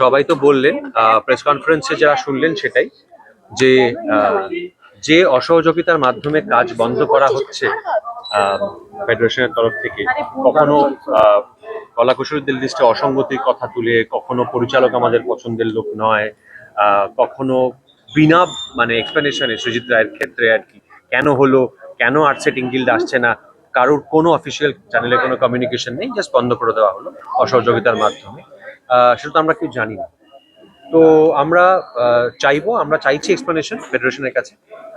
সবাই তো বললেন প্রেস কনফারেন্সে যারা শুনলেন সেটাই, যে যে অসহযোগিতার মাধ্যমে কাজ বন্ধ করা হচ্ছে ফেডারেশনের তরফ থেকে, কখনো কলাকুশলীদের লিস্টে অসঙ্গতির কথা তুলে, কখনো পরিচালক আমাদের পছন্দের লোক নয় কখনো বিনা মানে এক্সপ্লেনেশনে সুজিত রায়ের ক্ষেত্রে আর কি, কেন হলো, কেন আর্ট সেটিং গিল্ড আসছে না, কারোর কোনো অফিসিয়াল চ্যানেলে কোনো কমিউনিকেশন নেই জাস্ট বন্ধ করে দেওয়া হলো অসহযোগিতার মাধ্যমে। সেটা তো আমরা কেউ জানি না। তো আমরা চাইব, আমরা চাইছি এক্সপ্লেনেশন ফেডারেশনের কাছে।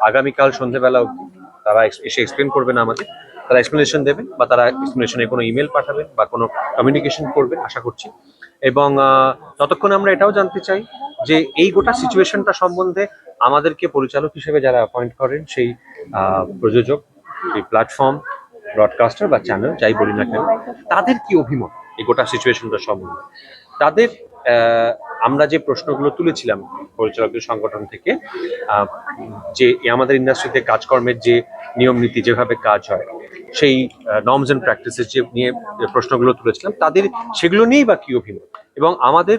আগামীকাল সন্ধেবেলা অবধি তারা এসে এক্সপ্লেন করবেন আমাদের। তারা এক্সপ্লেনেশন দেবেন বা তারা এক্সপ্লেনেশনে কোনো ইমেল পাঠাবেন বা কোনো কমিউনিকেশন করবেন, আশা করছি। এবং ততক্ষণ আমরা এটাও জানতে চাই যে এই গোটা সিচুয়েশনটা সম্বন্ধে আমাদেরকে পরিচালক হিসেবে যারা অ্যাপয়েন্ট করেন, সেই প্রযোজক, সেই প্ল্যাটফর্ম ব্রডকাস্টার বা চ্যানেল যাই বলি না কেন, তাদের কি অভিমত এই গোটা সিচুয়েশনটা সম্বন্ধে? তাদের আমরা যে প্রশ্নগুলো তুলেছিলাম পরিচালকদের সংগঠন থেকে যে আমাদের ইন্ডাস্ট্রিতে কাজকর্মের যে নিয়ম নীতি যেভাবে কাজ হয় সেই নর্মস অ্যান্ড প্র্যাকটিসেস যে নিয়ে প্রশ্নগুলো তুলেছিলাম, তাদের সেগুলো নিয়েই বা কি অভিমত? এবং আমাদের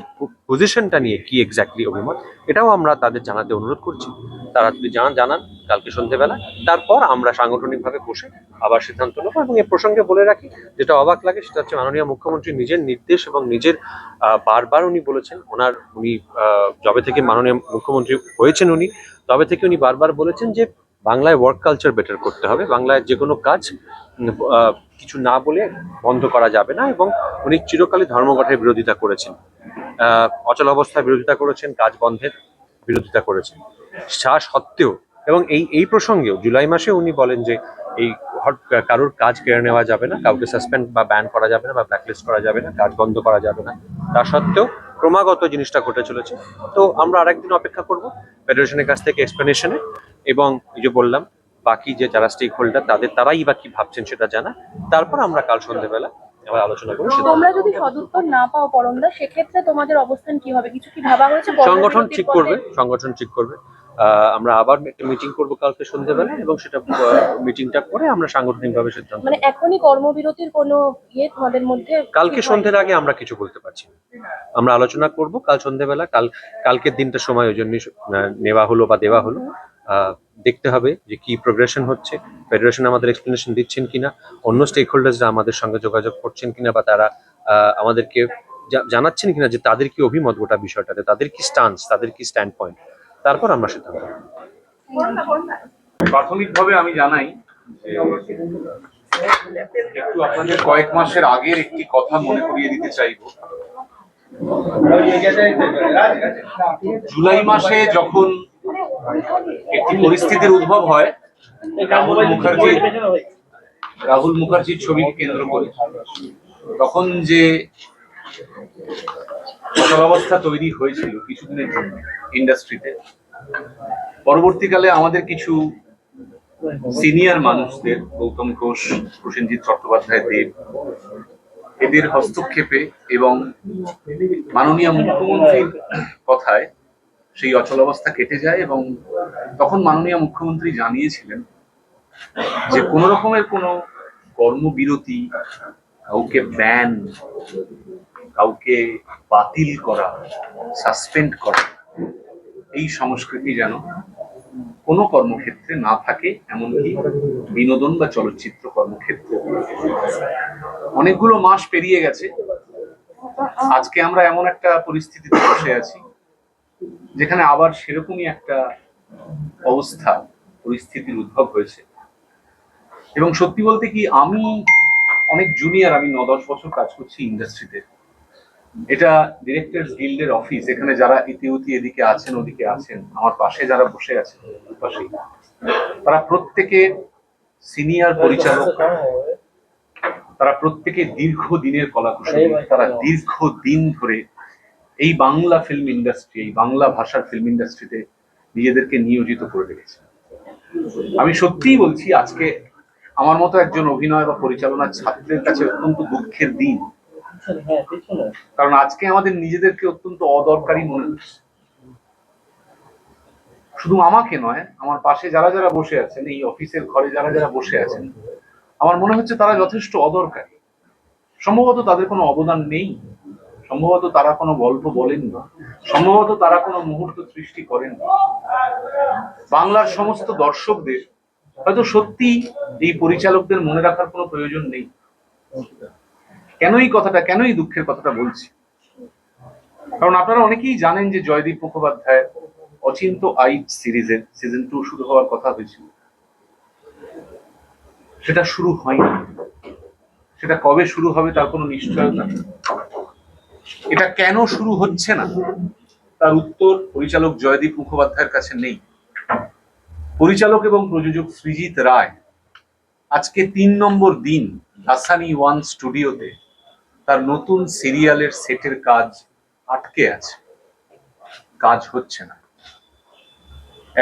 পজিশনটা নিয়ে কি এক্স্যাক্টলি অভিমত? এটাও আমরা তাদের জানাতে অনুরোধ করছি। তারা যদি জানান জানান। কালকে সন্ধ্যেবেলা তারপর আমরা সাংগঠনিকভাবে বসে আবার সিদ্ধান্ত নেব এবং এ প্রসঙ্গে বলে রাখি, যেটা অবাক লাগে, সেটা হচ্ছে মাননীয় মুখ্যমন্ত্রী নিজের নির্দেশ এবং নিজের বারবার উনি বলেছেন, ওনার উনি যবে থেকে মাননীয় মুখ্যমন্ত্রী হয়েছেন উনি, তবে থেকে উনি বারবার বলেছেন যে বাংলায় ওয়ার্ক কালচার বেটার করতে হবে। বাংলায় যে কোনো কাজ কিছু না বলে বন্ধ করা যাবে না এবং উনি চিরকালই ধর্মঘটের বিরোধিতা করেছেন। অচল অবস্থায় বিরোধিতা করেছেন, কাজ বন্ধের বিরোধিতা করেছেন। সা সত্ত্বেও এবং এই এই প্রসঙ্গেও জুলাই মাসে উনি বলেন যে এই কারোর কাজ কেড়ে নেওয়া যাবে না, কাউকে সাসপেন্ড বা ব্যান করা যাবে না বা ব্ল্যাকলিস্ট করা যাবে না, কাজ বন্ধ করা যাবে না। তা সত্ত্বেও ক্রমাগত জিনিসটা ঘটে চলেছে। তো আমরা আরেকদিন অপেক্ষা করব ফেডারেশনের কাছ থেকে এক্সপ্লেনেশনে এবং এই যে বললাম বাকি যে যারা স্টেক হোল্ডার তাদের তারাই বা কি ভাবছেন সেটা জানা। তারপর আমরা কাল সন্ধ্যেবেলা আবার আলোচনা করব তোমরা যদি সদুত্তর না পাও পরমদা সেক্ষেত্রে তোমাদের অবস্থান কি হবে? কিছু কি ভাবা হয়েছে? সংগঠন ঠিক করবে সংগঠন ঠিক করবে। আমরা আবার একটা মিটিং করব কালকে সন্ধ্যেবেলা এবং সেটা মিটিংটা করে আমরা সাংগঠনিকভাবে সিদ্ধান্ত মানে। এখনই কর্মবিরতির কোনো ইয়ে তোমাদের মধ্যে কালকে সন্ধ্যের আগে আমরা কিছু বলতে পারছি না। আমরা আলোচনা করব কাল সন্ধ্যেবেলা কাল কালকের দিনটা সময় ওই জন্যই আহ, নেওয়া হলো বা দেওয়া হলো। দেখতে হবে যে কি প্রোগ্রেশন হচ্ছে। ফেডারেশন আমাদের এক্সপ্লেনেশন দিচ্ছেন কিনা? অন্য স্টেক হোল্ডার্সরা আমাদের সঙ্গে যোগাযোগ করছেন কিনা বা তারা আমাদেরকে জানাচ্ছেন কিনা যে তাদের কি অভিমত গোটা বিষয়টাতে? তাদের কি স্টান্স তাদের কি স্ট্যান্ড পয়েন্ট তারপর আমরা সিদ্ধান্ত। প্রাথমিকভাবে আমি জানাই একটু আপনাদের কয়েক মাসের আগের একটি কথা মনে করিয়ে দিতে চাইব। জুলাই মাসে যখন একটি পরিস্থিতির উদ্ভব হয় রাহুল মুখার্জি রাহুল মুখার্জির ছবিকে কেন্দ্র করে। তখন যে অবস্থা তৈরি হয়েছিল কিছুদিনের জন্য ইন্ডাস্ট্রিতে, পরবর্তীকালে আমাদের কিছু সিনিয়র মানুষদের, গৌতম ঘোষ, প্রসেনজিৎ চট্টোপাধ্যায়, দেব, এদের হস্তক্ষেপে এবং মাননীয় মুখ্যমন্ত্রীর কথায় সেই অচলাবস্থা কেটে যায় এবং তখন মাননীয় মুখ্যমন্ত্রী জানিয়েছিলেন যে কোন রকমের কোনো কর্মবিরতি, কাউকে ব্যান কাউকে বাতিল করা সাসপেন্ড করা, এই সংস্কৃতি যেন কোনো কর্মক্ষেত্রে না থাকে, এমনকি বিনোদন বা চলচ্চিত্র কর্মক্ষেত্রে। অনেকগুলো মাস পেরিয়ে গেছে। আজকে আমরা এমন একটা পরিস্থিতিতে বসে আছি যেখানে আবার সেরকমই একটা অবস্থা, পরিস্থিতির উদ্ভব হয়েছে। এবং সত্যি বলতে কি, আমি অনেক জুনিয়র আমি ন দশ বছর কাজ করছি ইন্ডাস্ট্রিতে এটা ডিরেক্টরস গিল্ডের অফিস এখানে যারা ইতিউতি এদিকে আছেন, ওদিকে আছেন, আমার পাশে যারা বসে আছেন তারা প্রত্যেকে সিনিয়র পরিচালক, তারা প্রত্যেকে দীর্ঘ দিনের কলাকুশলী, তারা দীর্ঘ দিন ধরে এই বাংলা ফিল্ম ইন্ডাস্ট্রি এই বাংলা ভাষার ফিল্ম ইন্ডাস্ট্রিতে নিজেদেরকে নিয়োজিত করে রেখেছে। আমি সত্যিই বলছি আজকে আমার মতো একজন অভিনয় বা পরিচালনার ছাত্রের কাছে অত্যন্ত দুঃখের দিন। কারণ আজকে আমাদের নিজেদেরকে অত্যন্ত অদরকারি মনে হচ্ছে। শুধু আমাকে নয় আমার পাশে যারা যারা বসে আছেন এই অফিসের ঘরে যারা যারা বসে আছেন আমার মনে হচ্ছে তারা যথেষ্ট অদরকারি। সম্ভবত তাদের কোনো অবদান নেই। সম্ভবত তারা কোনো গল্প বলেননি। সম্ভবত তারা কোনো মুহূর্ত সৃষ্টি করেননি। বাংলার সমস্ত দর্শকদের হয়তো সত্যি এই পরিচালকদের মনে রাখার কোনো প্রয়োজন নেই। কেন এই কথাটা কেন এই দুঃখের কথাটা বলছি? কারণ আপনারা অনেকেই জানেন যে জয়দীপ মুখোপাধ্যায় অচিন্ত আই সিরিজের সিজন টু শুরু হওয়ার কথা হয়েছিল। সেটা শুরু হয়নি। সেটা কবে শুরু হবে তার কোনো নিশ্চয়তা। এটা কেন শুরু হচ্ছে না? তার উত্তর পরিচালক জয়দীপ মুখোপাধ্যায়ের কাছে নেই। পরিচালক এবং প্রযোজক সৃজিত রায় আজকে তিন নম্বর দিন হাসানি ওয়ান স্টুডিওতে তার নতুন সিরিয়ালের সেটের কাজ আটকে আছে। কাজ হচ্ছে না।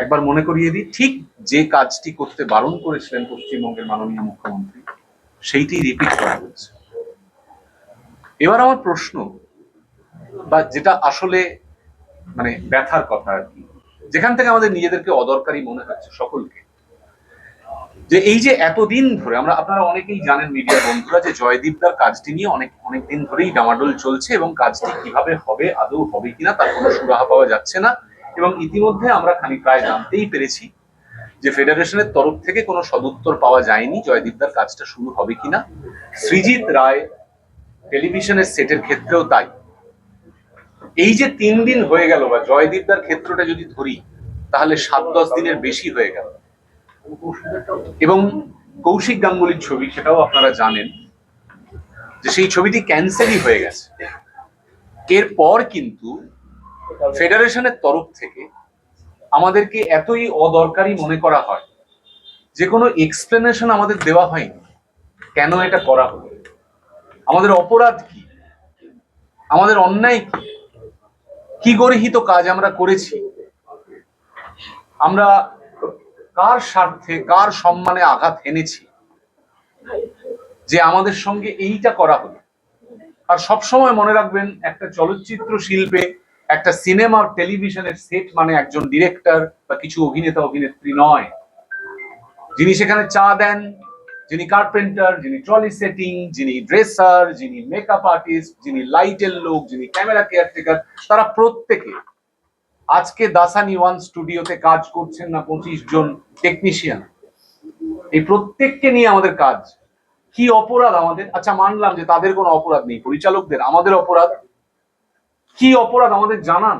একবার মনে করিয়ে দিই, ঠিক যে কাজটি করতে বারণ করেছিলেন পশ্চিমবঙ্গের মাননীয় মুখ্যমন্ত্রী, সেইটি রিপিট করা হচ্ছে এবার আমার প্রশ্ন বা যেটা আসলে মানে ব্যথার কথা আর কি। যেখান থেকে আমাদের নিজেদেরকে অদরকারি মনে হচ্ছে সকলকে। যে এই যে এতদিন ধরে আমরা, আপনারা অনেকেই জানেন মিডিয়া বন্ধুরা যে জয়দীপদার কাজটি নিয়ে অনেক অনেক দিন ধরেই ডামাডোল চলছে এবং কাজটি কীভাবে হবে, আদৌ হবে কিনা তার কোনো সুরাহা পাওয়া যাচ্ছে না এবং ইতিমধ্যে আমরা খানিক প্রায় জানতেই পেরেছি যে ফেডারেশনের তরফ থেকে কোনো সদুত্তর পাওয়া যায়নি জয়দীপদার কাজটা শুরু হবে কিনা। সৃজিত রায় টেলিভিশনের সেটের ক্ষেত্রেও তাই। এই যে তিন দিন হয়ে গেল বা জয়দীপদার ক্ষেত্রটা যদি ধরি, তাহলে সাত দশ দিনের বেশি হয়ে গেল। এবং কৌশিক গাঙ্গুলির ছবি, সেটাও আপনারা জানেন, যে সেই ছবিটি ক্যান্সেলই হয়ে গেছে। এরপর কিন্তু ফেডারেশনের তরফ থেকে আমাদেরকে এতই অদরকারি মনে করা হয়, যে কোনো এক্সপ্লেনেশন আমাদের দেওয়া হয়নি। কেন এটা করা হলো? আমাদের অপরাধ কি? আমাদের অন্যায় কি? কি গরিহিত কাজ আমরা করেছি? আমরা কার স্বার্থে, কার সম্মানে আঘাত এনেছি? যে আমাদের সঙ্গে এইটা করা হলো। আর সবসময় মনে রাখবেন, একটা চলচ্চিত্র শিল্পে, একটা সিনেমা টেলিভিশনের সেট মানে একজন ডিরেক্টর বা কিছু অভিনেতা, অভিনেত্রী নয়। যিনি সেখানে চা দেন যিনি কার্পেন্টার যিনি ট্রলি সেটিং যিনি ড্রেসার যিনি মেকআপ আর্টিস্ট যিনি লাইটের লোক, যিনি ক্যামেরা কেয়ারটেকার তারা প্রত্যেকে আজকে দাসানি ওয়ান স্টুডিওতে কাজ করছেন না পঁচিশ জন টেকনিশিয়ান এই প্রত্যেককে নিয়ে আমাদের কাজ। কি অপরাধ আমাদের? আচ্ছা মানলাম যে তাদের কোনো অপরাধ নেই, পরিচালকদের, আমাদের অপরাধ। কি অপরাধ আমাদের জানান?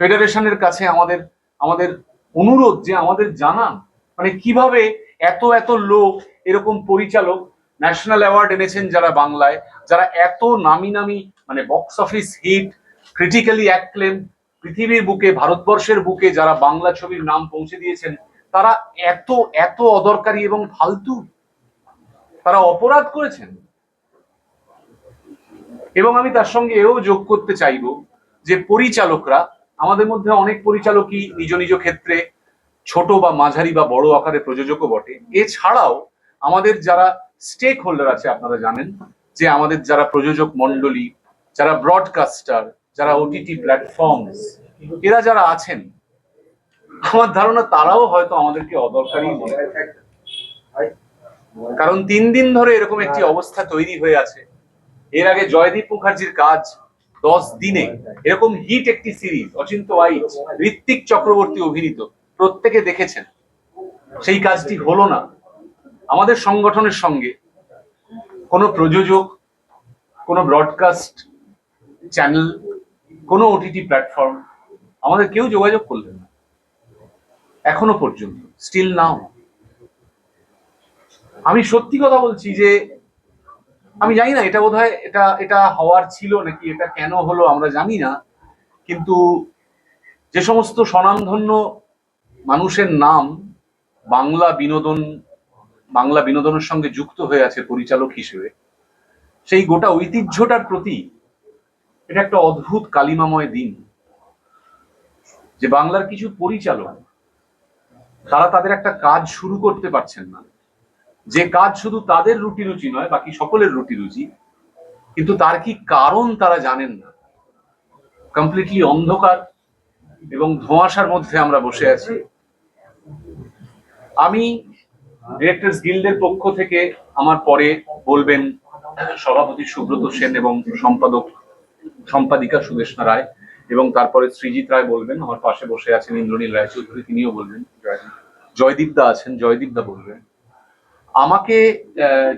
ফেডারেশনের কাছে আমাদের আমাদের অনুরোধ যে আমাদের জানান। মানে কীভাবে এত এত লোক এরকম পরিচালক ন্যাশনাল অ্যাওয়ার্ড এনেছেন যারা বাংলায়, যারা এত নামি নামি মানে box office hit critically acclaim পৃথিবীর বুকে, ভারতবর্ষের বুকে যারা বাংলা ছবির নাম পৌঁছে দিয়েছেন, তারা এত এত অদরকারি এবং ফালতু। তারা অপরাধ করেছেন। এবং আমি তার সঙ্গে এও যোগ করতে চাইব যে পরিচালকরা, আমাদের মধ্যে অনেক পরিচালকই নিজ নিজ ক্ষেত্রে ছোট বা মাঝারি বা বড় আকারে প্রযোজকও বটে। এছাড়াও আমাদের যারা স্টেক হোল্ডার আছে, আপনারা জানেন যে আমাদের যারা প্রযোজক মন্ডলী যারা ব্রডকাস্টার যারা ওটিটি প্ল্যাটফর্ম এরা যারা আছেন, আমার ধারণা তারাও হয়তো আমাদেরকে অদরকারি কারণ তিন দিন ধরে এরকম একটি অবস্থা তৈরি হয়ে আছে। এর আগে জয়দীপ মুখার্জির কাজ দশ দিনে, এরকম হিট একটি সিরিজ অচিন্ত ওয়াইট, ঋত্বিক চক্রবর্তী অভিনীত, প্রত্যেকে দেখেছেন। সেই কাজটি হলো না। আমাদের সংগঠনের সঙ্গে কোনো প্রযোজক, কোনো ব্রডকাস্ট চ্যানেল কোনো ওটিটি প্ল্যাটফর্ম আমাদের কেউ যোগাযোগ করলেন না। এখনও পর্যন্ত স্টিল নাও আমি সত্যি কথা বলছি যে আমি জানি না, এটা বোধহয় এটা এটা হওয়ার ছিল নাকি, এটা কেন হলো আমরা জানি না, কিন্তু যে সমস্ত স্বনামধন্য মানুষের নাম বাংলা বিনোদন বাংলা বিনোদনের সঙ্গে যুক্ত হয়ে আছে পরিচালক হিসেবে, সেই গোটা ঐতিহ্যটার প্রতি এটা একটা অদ্ভুত কালিমাময় দিন। যে বাংলার কিছু পরিচালক, তারা তাদের একটা কাজ শুরু করতে পারছেন না। যে কাজ শুধু তাদের রুটি রুচি নয়, বাকি সকলের রুটি রুচি, কিন্তু তার কি কারণ তারা জানেন না। কমপ্লিটলি অন্ধকার এবং ধোঁয়াশার মধ্যে আমরা বসে আছি। আমি ডিরেক্টরস গিল্ডের পক্ষ থেকে আমার পরে বলবেন সভাপতি সুব্রত সেন এবং সম্পাদক, সম্পাদিকা সুদেষ্ণা রায় এবং তারপরে সৃজিত রায় বলবেন, আমার পাশে বসে আছেন ইন্দ্রনীল রায়চৌধুরী, তিনিও বলবেন। জয়দীপ দা আছেন, জয়দীপ দা বলবেন। আমাকে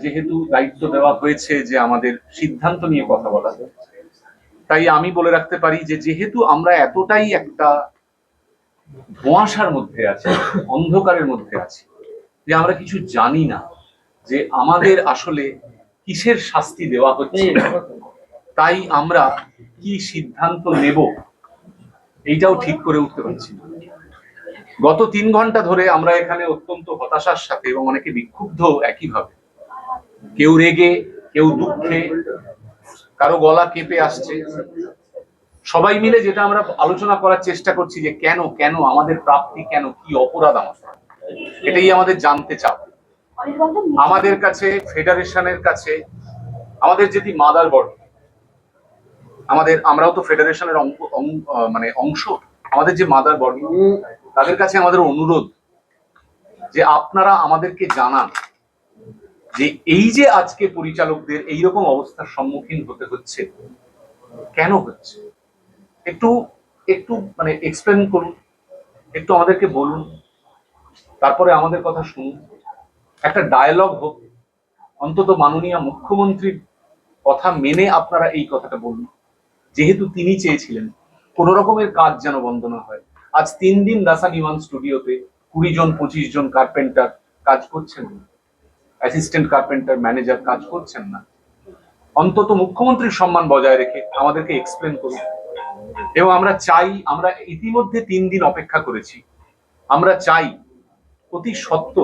যেহেতু দায়িত্ব দেওয়া হয়েছে যে আমাদের সিদ্ধান্ত নিয়ে কথা বলা তাই আমি বলে রাখতে পারি যে যেহেতু আমরা এতটাই একটা ধোঁয়াশার মধ্যে আছি, অন্ধকারের মধ্যে আছি যে আমরা কিছু জানি না যে আমাদের আসলে কিসের শাস্তি দেওয়া হচ্ছে। তাই আমরা কি সিদ্ধান্ত নেব, এইটাও ঠিক করে উঠতে পারছি না। গত তিন ঘণ্টা ধরে আমরা এখানে অত্যন্ত হতাশার সাথে এবং অনেকে বিক্ষুব্ধ একইভাবে। কেউ রেগে, কেউ দুঃখে, কারও গলা কেঁপে আসছে। সবাই মিলে যেটা আমরা আলোচনা করার চেষ্টা করছি যে কেন কেন আমাদের প্রাপ্তি, কেন, কি অপরাধ আমাদের? এটাই আমাদের জানতে চাও। আমাদের কাছে, ফেডারেশনের কাছে, আমাদের যদি মাদার বডি আমাদের, আমরাও তো ফেডারেশনের মানে অংশ, আমাদের যে মাদার বডি তাদের কাছে আমাদের অনুরোধ যে আপনারা আমাদেরকে জানান যে এই যে আজকে পরিচালকদের এইরকম অবস্থার সম্মুখীন হতে হচ্ছে, কেন হচ্ছে? একটু একটু মানে এক্সপ্লেন করুন, একটু আমাদেরকে বলুন। তারপরে আমাদের কথা শুনুন। একটা ডায়ালগ হোক, অন্তত মাননীয় মুখ্যমন্ত্রীর কথা মেনে আপনারা এই কথাটা বলুন। যেহেতু তিনি চেয়েছিলেন, কোন রকমের কাজ যেন বন্ধ না হয়। আজ তিন দিন দাসা নিওয়ান স্টুডিওতে কুড়ি জন, পঁচিশ জন কার্পেন্টার কাজ করছেন না। অ্যাসিস্ট্যান্ট কার্পেন্টার ম্যানেজার কাজ করছেন না। অন্তত মুখ্যমন্ত্রীর সম্মান বজায় রেখে আমাদেরকে এক্সপ্লেন করুন। এবং আমরা চাই, আমরা ইতিমধ্যে তিন দিন অপেক্ষা করেছি। আমরা চাই অতি সত্য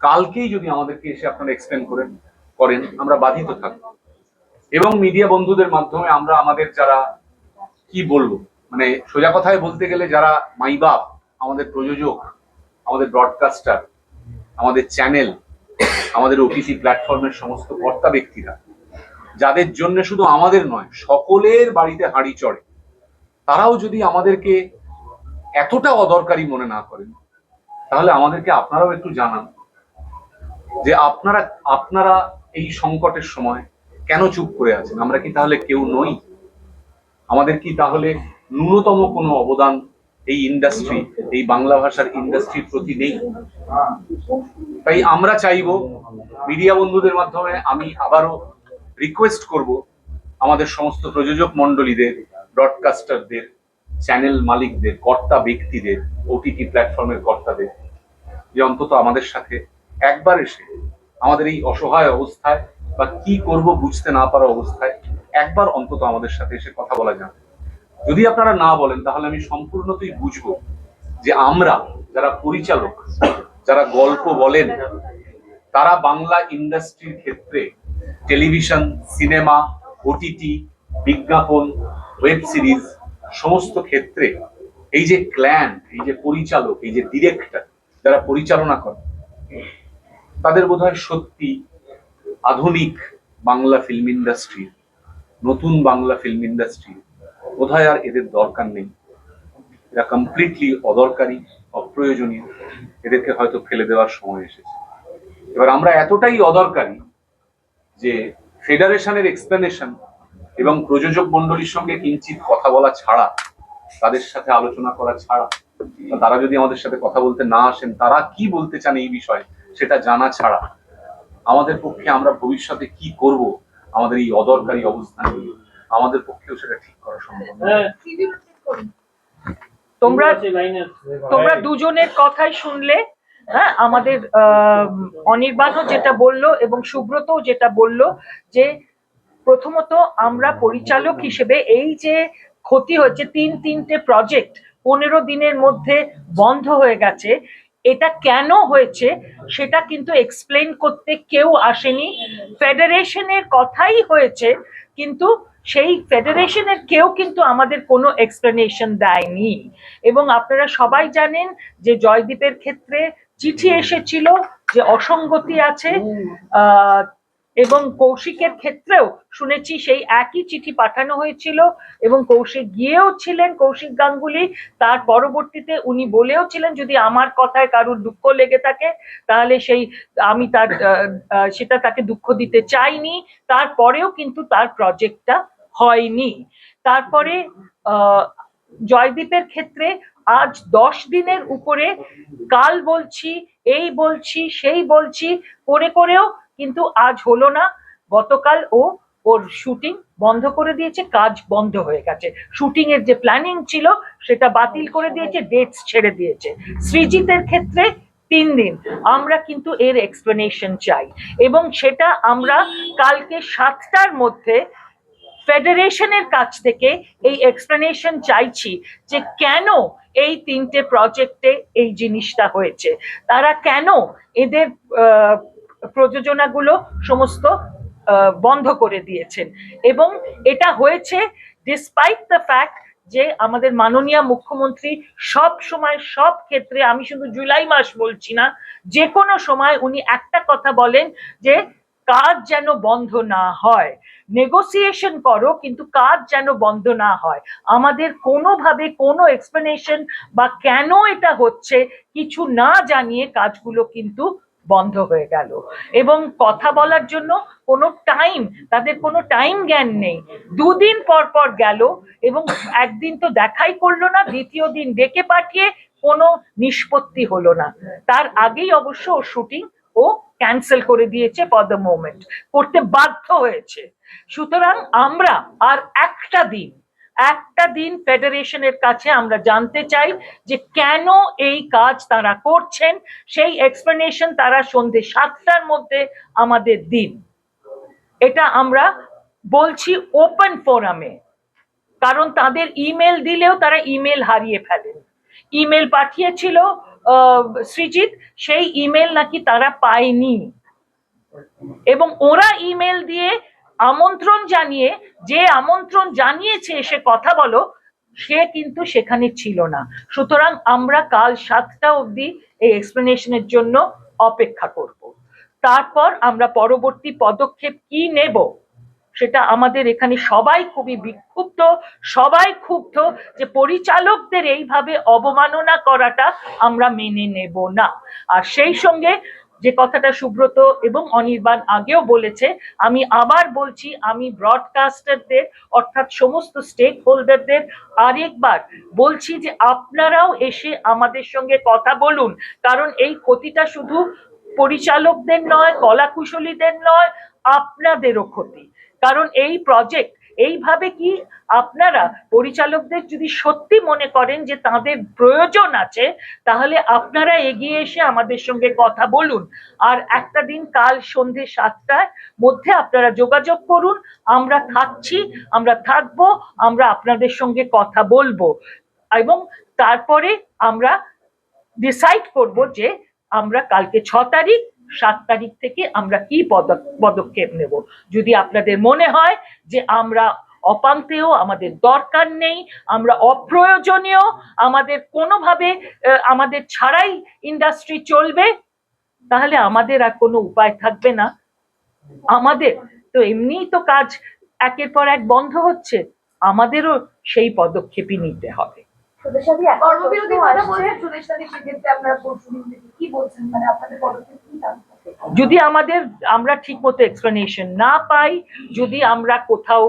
কালকেই যদি আমাদেরকে এসে আপনারা এক্সপ্লেন করেন করেন, আমরা বাধিত থাকব। এবং মিডিয়া বন্ধুদের মাধ্যমে আমরা আমাদের যারা, কি বলব মানে সোজা কথায় বলতে গেলে যারা মাই বাপ, আমাদের প্রযোজক, আমাদের ব্রডকাস্টার আমাদের চ্যানেল আমাদের ওটিসি প্ল্যাটফর্মের সমস্ত কর্তা ব্যক্তিরা, যাদের জন্য শুধু আমাদের নয়, সকলের বাড়িতে হাঁড়ি চড়ে, তারাও যদি আমাদেরকে এতটা অদরকারি মনে না করেন তাহলে আমাদেরকে আপনারাও একটু জানান যে আপনারা আপনারা এই সংকটের সময় কেন চুপ করে আছেন? আমরা কি তাহলে কেউ নই? আমাদের কি তাহলে ন্যূনতম কোনো অবদান এই ইন্ডাস্ট্রি এই বাংলা ভাষার ইন্ডাস্ট্রির প্রতি নেই? তাই আমরা চাইব, মিডিয়া বন্ধুদের মাধ্যমে আমি আবারও রিকোয়েস্ট করব আমাদের সমস্ত প্রযোজক মণ্ডলীদের ব্রডকাস্টারদের চ্যানেল মালিকদের, কর্তা ব্যক্তিদের ওটিটি প্ল্যাটফর্মের কর্তাদের, যে অন্তত আমাদের সাথে একবার এসে আমাদের এই অসহায় অবস্থায় বা কি করব বুঝতে না পারা অবস্থায় একবার অন্তত আমাদের সাথে এসে কথা বলা যাবে যদি আপনারা না বলেন, তাহলে আমি সম্পূর্ণতই বুঝব যে আমরা যারা পরিচালক, যারা গল্প বলেন, তারা বাংলা ইন্ডাস্ট্রির ক্ষেত্রে টেলিভিশন, সিনেমা ওটিটি বিজ্ঞাপন, ওয়েব সিরিজ সমস্ত ক্ষেত্রে এই যে ক্ল্যান এই যে পরিচালক, এই যে ডিরেক্টর যারা পরিচালনা করে তাদের বোধহয় সত্যি আধুনিক বাংলা ফিল্ম ইন্ডাস্ট্রি নতুন বাংলা ফিল্ম ইন্ডাস্ট্রি বোধহয় আর এদের দরকার নেই। এরা কমপ্লিটলি অদরকারি, অপ্রয়োজনীয়। এদেরকে হয়তো ফেলে দেওয়ার সময় এসেছে। এবার আমরা এতটাই অদরকারি যে ফেডারেশনের এক্সপ্লেনেশন এবং প্রযোজক মন্ডলীর সঙ্গে কিঞ্চিত কথা বলা ছাড়া তাদের সাথে আলোচনা করা ছাড়া তারা যদি আমাদের সাথে কথা বলতে না আসেন তারা কি বলতে চান এই বিষয়ে সেটা জানা ছাড়া আমাদের পক্ষে আমরা ভবিষ্যতে কি করব আমাদের এই অদরকারি অবস্থানগুলো আমাদের পক্ষেও সেটা ঠিক করা সম্ভব তোমরা তোমরা দুজনের কথাই শুনলে হ্যাঁ আমাদের আহ, অনির্বাণও যেটা বলল এবং সুব্রতও যেটা বলল যে প্রথমত আমরা পরিচালক হিসেবে এই যে ক্ষতি হচ্ছে তিন তিনটে প্রজেক্ট পনেরো দিনের মধ্যে বন্ধ হয়ে গেছে এটা কেন হয়েছে সেটা কিন্তু এক্সপ্লেন করতে কেউ আসেনি। ফেডারেশনের কথাই হয়েছে কিন্তু সেই ফেডারেশনের কেউ কিন্তু আমাদের কোনো এক্সপ্লেনেশন দেয়নি। এবং আপনারা সবাই জানেন যে জয়দীপের ক্ষেত্রে চিঠি এসেছিল যে অসঙ্গতি আছে আহ, এবং কৌশিকের ক্ষেত্রেও শুনেছি সেই একই চিঠি পাঠানো হয়েছিল এবং কৌশিক গিয়েও ছিলেন, কৌশিক গাঙ্গুলি। তার পরবর্তীতে উনি বলেও ছিলেন, যদি আমার কথায় কারুর দুঃখ লেগে থাকে, তাহলে সেই, আমি তার সেটা তাকে দুঃখ দিতে চাইনি। তারপরেও কিন্তু তার প্রজেক্টটা হয়নি। তারপরে জয়দীপের ক্ষেত্রে আজ দশ দিনের উপরে কাল বলছি, এই বলছি, সেই বলছি, করে করেও কিন্তু আজ হলো না। গতকাল ও ওর শুটিং বন্ধ করে দিয়েছে, কাজ বন্ধ হয়ে গেছে। শুটিং এর যে প্ল্যানিং ছিল, সেটা বাতিল করে দিয়েছে ডেটস ছেড়ে দিয়েছে। সৃজিতের ক্ষেত্রে তিন দিন। আমরা কিন্তু এর এক্সপ্লেনেশন চাই। এবং সেটা আমরা কালকে সাতটার মধ্যে ফেডারেশনের কাছ থেকে এই এক্সপ্লেনেশন চাইছি যে কেন এই তিনটে প্রজেক্টে এই জিনিসটা হয়েছে। তারা কেন এদের প্রযোজনাগুলো সমস্ত বন্ধ করে দিয়েছেন। এবং এটা হয়েছে ডিসপাইট দ্য ফ্যাক্ট যে আমাদের মাননীয় মুখ্যমন্ত্রী সব সময় সব ক্ষেত্রে, আমি শুধু জুলাই মাস বলছি না, যে কোনো সময় উনি একটা কথা বলেন যে কাজ যেন বন্ধ না হয়। নেগোসিয়েশন করো, কিন্তু কাজ যেন বন্ধ না হয়। আমাদের কোনোভাবে কোনো এক্সপ্লেনেশন বা কেন এটা হচ্ছে, কিছু না জানিয়ে কাজগুলো কিন্তু বন্ধ হয়ে গেল। এবং কথা বলার জন্য কোনো টাইম তাদের কোনো টাইম জ্ঞান নেই। দুদিন পর পর গেল এবং একদিন তো দেখাই করল না, দ্বিতীয় দিন ডেকে পাঠিয়ে কোনো নিষ্পত্তি হলো না। তার আগেই অবশ্য ও শুটিং ও ক্যান্সেল করে দিয়েছে ফর দ্য মোমেন্ট করতে বাধ্য হয়েছে। সুতরাং আমরা আর একটা দিন একটা দিন ফেডারেশনের কাছে আমরা জানতে চাই যে কেন এই কাজ তারা করছেন, সেই এক্সপ্লেনেশন তারা সন্ধে সাতটার মধ্যে আমাদের দিন। এটা আমরা বলছি ওপেন ফোরামে কারণ তাদের ইমেল দিলেও তারা ইমেল হারিয়ে ফেলেন। ইমেল পাঠিয়েছিল সৃজিত, সেই ইমেল নাকি তারা পায়নি। এবং ওরা ইমেল দিয়ে আমন্ত্রণ জানিয়ে, যে আমন্ত্রণ জানিয়েছে এসে কথা বলো, সে কিন্তু সেখানে ছিল না। সুতরাং আমরা কাল সাতটা অবধি এই এক্সপ্লেনেশনের জন্য অপেক্ষা করব। তারপর আমরা পরবর্তী পদক্ষেপ কি নেব, সেটা আমাদের এখানে সবাই খুবই বিক্ষুব্ধ, সবাই ক্ষুব্ধ যে পরিচালকদের এইভাবে অবমাননা করাটা আমরা মেনে নেব না। আর সেই সঙ্গে যে কথাটা সুব্রত এবং অনির্বাণ আগেও বলেছে, আমি আবার বলছি, আমি ব্রডকাস্টারদের অর্থাৎ সমস্ত স্টেক হোল্ডারদের আরেকবার বলছি যে আপনারাও এসে আমাদের সঙ্গে কথা বলুন। কারণ এই ক্ষতিটা শুধু পরিচালকদের নয়, কলাকুশলীদের নয়, আপনাদেরও ক্ষতি। কারণ এই প্রজেক্ট এইভাবে কি আপনারা পরিচালকদের যদি সত্যি মনে করেন যে তাদের প্রয়োজন আছে, তাহলে আপনারা এগিয়ে এসে আমাদের সঙ্গে কথা বলুন। আর একটা দিন কাল সন্ধে সাতটার মধ্যে আপনারা যোগাযোগ করুন। আমরা থাকছি, আমরা থাকব, আমরা আপনাদের সঙ্গে কথা বলব। এবং তারপরে আমরা ডিসাইড করব যে আমরা কালকে ছ তারিখ সাত তারিখ থেকে আমরা কি পদ- পদক্ষেপ নেব? যদি আপনাদের মনে হয় যে আমরা অপান্তেও আমাদের দরকার নেই, আমরা অপ্রয়োজনীয়, আমাদের কোনোভাবে আমাদের ছাড়াই ইন্ডাস্ট্রি চলবে, তাহলে আমাদের আর কোনো উপায় থাকবে না। আমাদের তো এমনিই তো কাজ একের পর এক বন্ধ হচ্ছে, আমাদেরও সেই পদক্ষেপই নিতে হবে। সুদেশাদি একটা কর্মবিরতি কথা আসছে। বলছেন সুদেশাদি সেক্ষেত্রে আপনারা পরশুদিন কি বলছেন? মানে আপনাদের পদক্ষেপ কি যদি আমাদের আমরা ঠিক মতো এক্সপ্লেনেশন না পাই যদি আমরা কোথাও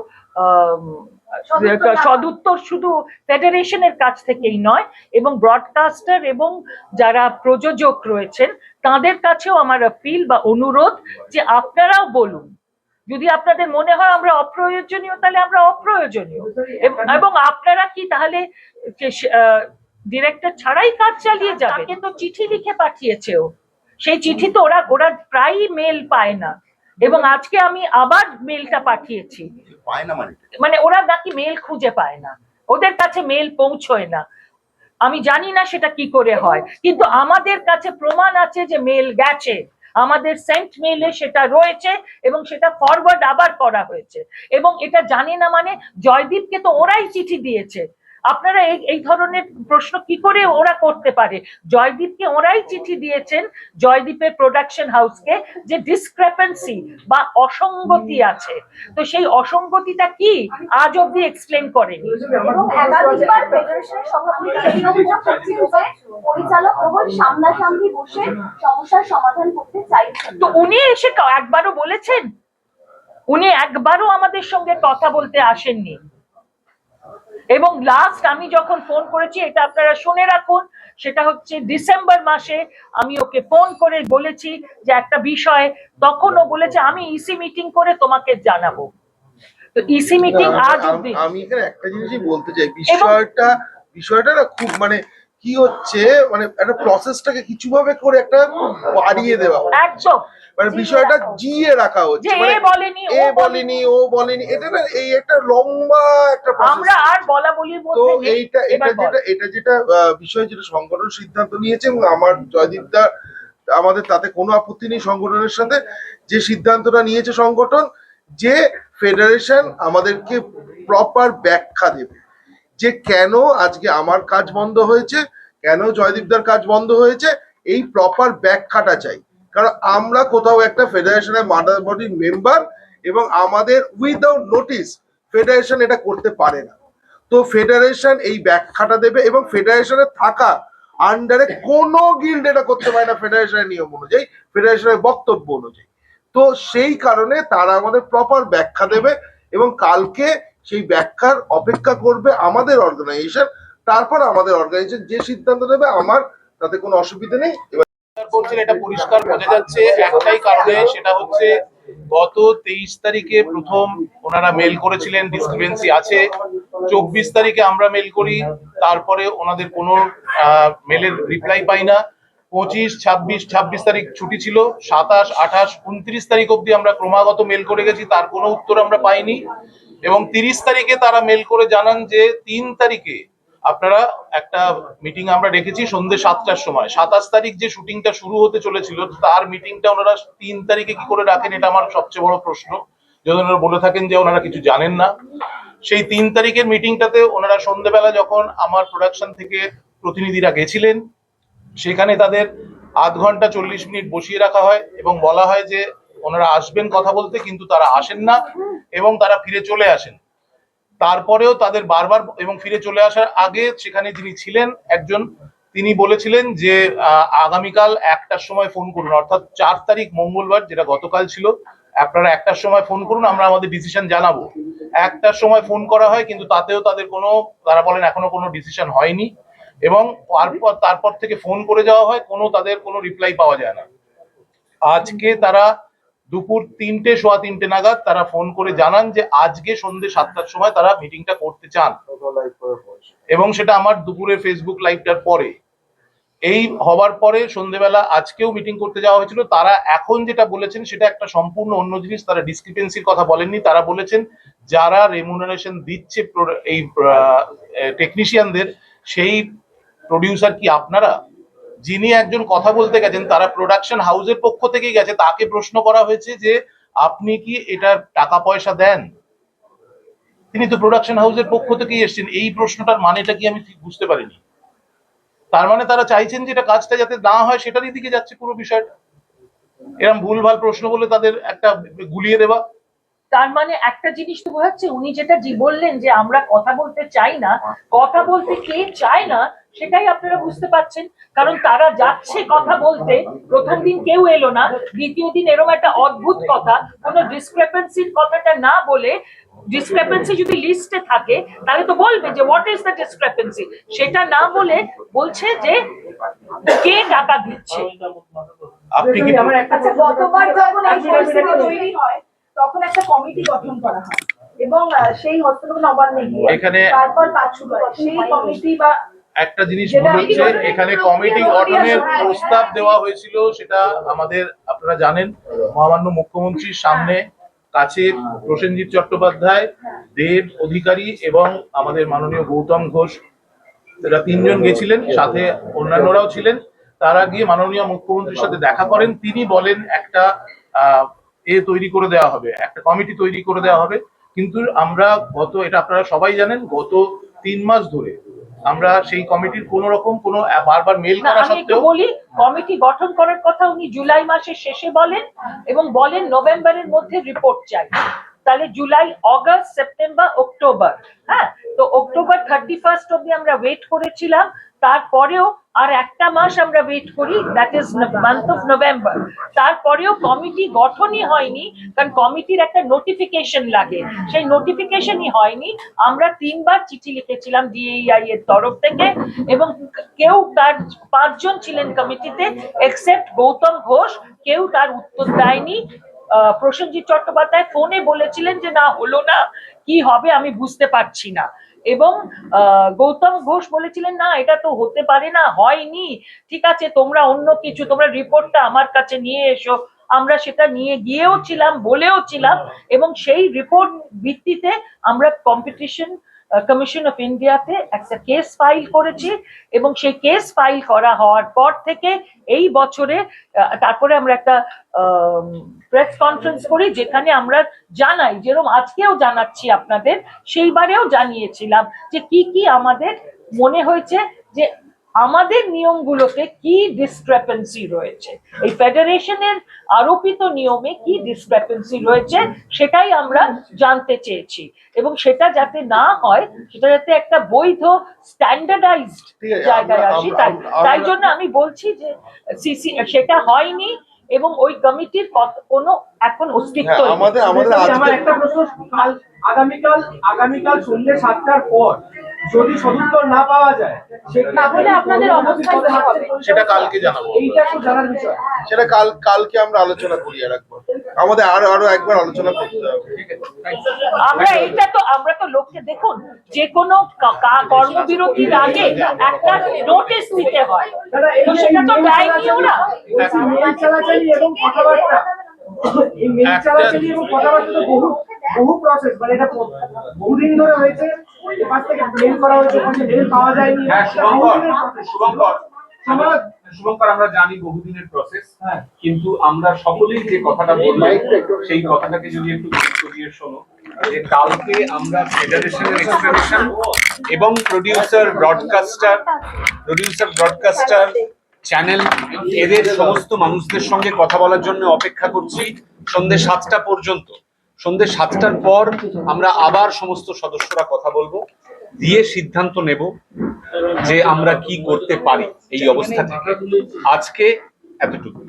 সদুত্তর শুধু ফেডারেশনের কাছ থেকেই নয় এবং ব্রডকাস্টার এবং যারা প্রযোজক রয়েছেন তাদের কাছেও আমার আপিল বা অনুরোধ যে আপনারাও বলুন যদি আপনাদের মনে হয় আমরা অপ্রয়োজনীয় তাহলে আমরা অপ্রয়োজনীয়। এবং- আপনারা কি তাহলে ডিরেক্টর ছাড়াই কাজ চালিয়ে যাবে তাকে তো চিঠি লিখে পাঠিয়েছে ও সেই চিঠি তো ওরা ওরা প্রায়ই মেল পায় না। এবং আজকে আমি আবার মেলটা পাঠিয়েছি। পায় না মানে? মানে ওরা নাকি মেল খুঁজে পায় না। ওদের কাছে মেল পৌঁছয় না। আমি জানি না সেটা কি করে হয়। কিন্তু আমাদের কাছে প্রমাণ আছে যে মেল গেছে। আমাদের সেন্ট মেলে সেটা রয়েছে এবং সেটা ফরওয়ার্ড আবার করা হয়েছে। এবং এটা জানে না মানে জয়দীপকে তো ওরাই চিঠি দিয়েছে। আপনারা এই এই ধরনের প্রশ্ন কি করে ওরা করতে পারে? জয়দীপকে ওরাই চিঠি দিয়েছেন জয়দীপের প্রোডাকশন হাউসকে যে ডিসক্রেপেন্সি বা অসঙ্গতি আছে। তো সেই অসঙ্গতিটা কি আজ অব্দি এক্সপ্লেন করেনি। পরিচালক সামনাসামনি বসে সমস্যার সমাধান করতে চাইছেন। তো উনি এসে একবারও বলেছেন? উনি একবারও আমাদের সঙ্গে কথা বলতে আসেননি। এবং লাস্ট আমি যখন ফোন করেছি এটা আপনারা শুনে রাখুন সেটা হচ্ছে ডিসেম্বর মাসে আমি ওকে ফোন করে বলেছি যে একটা বিষয় তখন ও বলেছে আমি ইসি মিটিং করে তোমাকে জানাব। তো ইসি মিটিং না, আজ আম- অব্দি আমি এখানে একটা জিনিসই বলতে চাই বিষয়টা বিষয়টা না খুব মানে কি হচ্ছে মানে একটা প্রসেসটাকে কিছু ভাবে করে একটা বাড়িয়ে দেওয়া একদম। মানে বিষয়টা জিয়ে রাখা হচ্ছে। এ মানে বলেনি ও এ বলেনি। ও বলেনি এটা না এই একটা লম্বা একটা আমরা আর বলা বলির তো এইটা এটা যেটা এটা যেটা বিষয় যেটা সংগঠন সিদ্ধান্ত নিয়েছে এবং আমার জয়দীপদা আমাদের তাতে কোনো আপত্তি নেই সংগঠনের সাথে যে সিদ্ধান্তটা নিয়েছে সংগঠন যে ফেডারেশন আমাদেরকে প্রপার ব্যাখ্যা দেবে যে কেন আজকে আমার কাজ বন্ধ হয়েছে কেন জয়দীপদার কাজ বন্ধ হয়েছে এই প্রপার ব্যাখ্যাটা চাই। কারণ আমরা কোথাও একটা ফেডারেশনের মাদার বডির মেম্বার এবং আমাদের উইদাউট নোটিস ফেডারেশন এটা করতে পারে না। তো ফেডারেশন এই ব্যাখ্যাটা দেবে এবং ফেডারেশনে থাকা আন্ডারে কোনো গিল্ড এটা করতে পারে না ফেডারেশনের নিয়ম অনুযায়ী ফেডারেশনের বক্তব্য অনুযায়ী। তো সেই কারণে তারা আমাদের প্রপার ব্যাখ্যা দেবে এবং কালকে সেই ব্যাখ্যার অপেক্ষা করবে আমাদের অর্গানাইজেশন তারপর আমাদের অর্গানাইজেশন যে সিদ্ধান্ত নেবে, আমার তাতে কোনো অসুবিধা নেই। এবার করছেন এটা পরিষ্কার বোঝা যাচ্ছে। একটাই কারণে সেটা হচ্ছে গত তেইশ তারিখে প্রথম ওনারা মেল করেছিলেন ডিসক্রিপেন্সি আছে। চব্বিশ তারিখে আমরা মেল করি, তারপরে ওনাদের কোনো মেলের রিপ্লাই পাই না। পঁচিশ, ছাব্বিশ ছাব্বিশ তারিখ ছুটি ছিল, সাতাশ, আঠাশ, উনত্রিশ তারিখ অবধি আমরা ক্রমাগত মেল করে গেছি, তার কোনো উত্তর আমরা পাইনি। এবং তিরিশ তারিখে তারা মেল করে জানান যে তিন তারিখে আপনারা একটা মিটিং আমরা রেখেছি সন্ধ্যে সাতটার সময়। সাতাশ তারিখ যে শুটিংটা শুরু হতে চলেছিল, তার মিটিংটা ওনারা তিন তারিখে কি করে রাখেন এটা আমার সবচেয়ে বড় প্রশ্ন। যদি ওনারা বলে থাকেন যে ওনারা কিছু জানেন না। সেই তিন তারিখের মিটিংটাতে ওনারা সন্ধ্যেবেলা যখন আমার প্রোডাকশন থেকে প্রতিনিধিরা গেছিলেন, সেখানে তাদের আধ ঘণ্টা চল্লিশ মিনিট বসিয়ে রাখা হয় এবং বলা হয় যে ওনারা আসবেন কথা বলতে, কিন্তু তারা আসেন না এবং তারা ফিরে চলে আসেন। তারপরেও তাদের বারবার এবং ফিরে চলে আসার আগে সেখানে যিনি ছিলেন একজন, তিনি বলেছিলেন যে আগামীকাল একটার সময় ফোন করুন। অর্থাৎ চার তারিখ মঙ্গলবার, যেটা গতকাল ছিল, আপনারা একটার সময় ফোন করুন, আমরা আমাদের ডিসিশন জানাব। একটার সময় ফোন করা হয়, কিন্তু তাতেও তাদের কোনো, তারা বলেন এখনও কোনো ডিসিশন হয়নি। এবং তারপর তারপর থেকে ফোন করে যাওয়া হয়, কোনো তাদের কোনো রিপ্লাই পাওয়া যায় না। আজকে তারা দুপুর তিনটে, সোয়া তিনটে নাগাদ তারা ফোন করে জানান যে আজকে সন্ধ্যে সাতটার সময় তারা মিটিংটা করতে চান। এবং সেটা আমার দুপুরে ফেসবুক লাইভটার পরে। এই হবার পরে সন্ধেবেলা আজকেও মিটিং করতে যাওয়া হয়েছিল। তারা এখন যেটা বলেছেন সেটা একটা সম্পূর্ণ অন্য জিনিস। তারা ডিসক্রিপেন্সির কথা বলেননি। তারা বলেছেন, যারা রেমুনারেশন দিচ্ছে এই টেকনিশিয়ানদের সেই প্রডিউসার কি আপনারা? যিনি একজন কথা বলতে গেছেন, তারা প্রোডাকশন হাউসের পক্ষ থেকেই গেছে, তাকে প্রশ্ন করা হয়েছে যে, আপনি কি এটার টাকা পয়সা দেন? তিনি তো প্রোডাকশন হাউসের পক্ষ থেকেই এসেছেন, এই প্রশ্নটার মানেটা কি আমি ঠিক বুঝতে পারিনি। তার মানে তারা চাইছেন যে এটা কাজটা যাতে না হয়, সেটারই দিকে যাচ্ছে পুরো বিষয়টা। এরকম ভুলভাল প্রশ্ন বলে তাদের একটা গুলিয়ে দেওয়া। তার মানে একটা জিনিস তো বোঝাচ্ছে, উনি যেটা বললেন যে, আমরা কথা বলতে চাই না। কথা বলতে কে চায় না সেটাই আপনারা বুঝতে পারছেন। কারণ তারা যাচ্ছে কথা বলতে প্রথম দিন কেউ এলো না দ্বিতীয় দিন এরকম একটা অদ্ভুত কথা কোনো ডিসক্রেপেন্সির কথাটা না বলে ডিসক্রেপেন্সি যদি লিস্টে থাকে তাহলে তো বলবে যে হোয়াট ইজ দ্য ডিসক্রেপেন্সি সেটা না বলে বলছে যে কে টাকা দিচ্ছে। আপনি কি আচ্ছা গতবার যখন এই পরিস্থিতি তৈরি হয় তখন একটা কমিটি গঠন করা হয়। এবং সেই হস্তক্ষেপ নবান্নে গিয়ে এখানে- তারপর কাজ শুরু হয়। সেই কমিটি বা একটা জিনিস ভুল হচ্ছে এখানে কমিটি গঠনের প্রস্তাব দেওয়া হয়েছিল সেটা আমাদের আপনারা জানেন। মহামান্য মুখ্যমন্ত্রীর সামনে কাছে প্রসেনজিৎ চট্টোপাধ্যায় দেব অধিকারী এবং আমাদের মাননীয় গৌতম ঘোষ। এরা তিনজন গেছিলেন সাথে অন্যান্যরাও ছিলেন। তারা গিয়ে মাননীয় মুখ্যমন্ত্রীর সাথে দেখা করেন। তিনি বলেন একটা আহ, এ তৈরি করে দেওয়া হবে একটা কমিটি তৈরি করে দেওয়া হবে। কিন্তু আমরা গত এটা আপনারা সবাই জানেন গত তিন মাস ধরে আমরা সেই কমিটির কোন রকম কোন বারবার মেল করা সত্ত্বেও বলি কমিটি গঠন করার কথা উনি জুলাই মাসের শেষে বলেন এবং বলেন নভেম্বরের মধ্যে রিপোর্ট চাই। তাহলে জুলাই অগাস্ট সেপ্টেম্বর অক্টোবর হ্যাঁ? তো অক্টোবর থার্টি ফার্স্ট অব্দি আমরা ওয়েট করেছিলাম। তারপরেও আর একটা মাস আমরা ওয়েট করি that is month of November তারপরেও কমিটি গঠনই হয়নি, কারণ কমিটির একটা নোটিফিকেশন লাগে। সেই নোটিফিকেশনই হয়নি। আমরা তিনবার চিঠি লিখেছিলাম ডিএইআই এর তরফ থেকে এবং কেউ তার পাঁচজন ছিলেন কমিটিতে এক্সেপ্ট গৌতম ঘোষ। কেউ তার উত্তর দেয়নি। প্রসেনজিৎ চট্টোপাধ্যায় ফোনে বলেছিলেন যে, না, হলো না। কি হবে আমি বুঝতে পারছি না। এবং গৌতম ঘোষ বলেছিলেন, না, এটা তো হতে পারে না, হয়নি। ঠিক আছে, তোমরা অন্য কিছু, তোমরা রিপোর্টটা আমার কাছে নিয়ে এসো। আমরা সেটা নিয়ে গিয়েও ছিলাম, বলেও ছিলাম এবং সেই রিপোর্ট ভিত্তিতে আমরা কম্পিটিশন কমিশন অফ ইন্ডিয়াতে একটা কেস ফাইল করেছি এবং সেই কেস ফাইল করা হওয়ার পর থেকে এই বছরে তারপরে আমরা একটা প্রেস কনফারেন্স করি যেখানে আমরা জানাই, যেরকম আজকেও জানাচ্ছি আপনাদের, সেইবারেও জানিয়েছিলাম যে কি কি আমাদের মনে হয়েছে যে আমাদের নিয়মগুলোতে কি ডিসক্রেপেন্সি রয়েছে? এই ফেডারেশনের আরোপিত নিয়মে কি ডিসক্রেপেন্সি রয়েছে সেটাই আমরা জানতে চেয়েছি। এবং সেটা যাতে না হয় সেটা যাতে একটা বৈধ স্ট্যান্ডার্ডাইজড জায়গায় আসি তাই তাই জন্য আমি বলছি যে সিসি সেটা হয়নি এবং ওই কমিটির কোনো এখন অস্তিত্ব হ্যাঁ আমাদের আমাদের আমার একটা প্রশ্ন কাল আগামীকাল আগামীকাল সন্ধ্যে সাতটার পর যদি সদুত্তর না পাওয়া যায় তাহলে আপনাদের অবস্থান কি হবে? সেটা কালকে জানাব এইটা একটু জানার বিষয়। সেটা কাল কালকে আমরা আলোচনা করি আর একবার আমাদের আরও আরও একবার আলোচনা করতে হবে। আমরা এইটা তো আমরা তো লোককে দেখুন যে কোনো কর্মবিরতির আগে একটা নোটিশ দিতে হয়। তো সেটা তো দেয়নি ওরা। মেইল চালাচালি এবং কথাবার্তা। এই মেইল চালাচালি এবং কথাবার্তা তো বহু বহু প্রসেস মানে এটা বহুদিন ধরে হয়েছে। এপাশ থেকে মেইল করা হয়েছে ওখানে মেইল পাওয়া যায়নি হ্যাঁ শুভঙ্কর আমরা আমার- শুভঙ্কর আমরা জানি বহুদিনের প্রসেস হ্যাঁ। কিন্তু আমরা সকলেই যে কথাটা বললাম সেই কথাটাকে যদি একটু গুরুত্ব দিয়ে শোনো যে কালকে আমরা ফেডারেশনের এক্সপ্রেশন এবং producer broadcaster producer broadcaster channel এদের সমস্ত মানুষদের সঙ্গে কথা বলার জন্য অপেক্ষা করছি সন্ধ্যে সাতটা পর্যন্ত। সন্ধ্যে সাতটার পর আমরা আবার সমস্ত সদস্যরা কথা বলব, দিয়ে সিদ্ধান্ত নেব যে আমরা কি করতে পারি এই অবস্থা থেকে। আজকে এতটুকু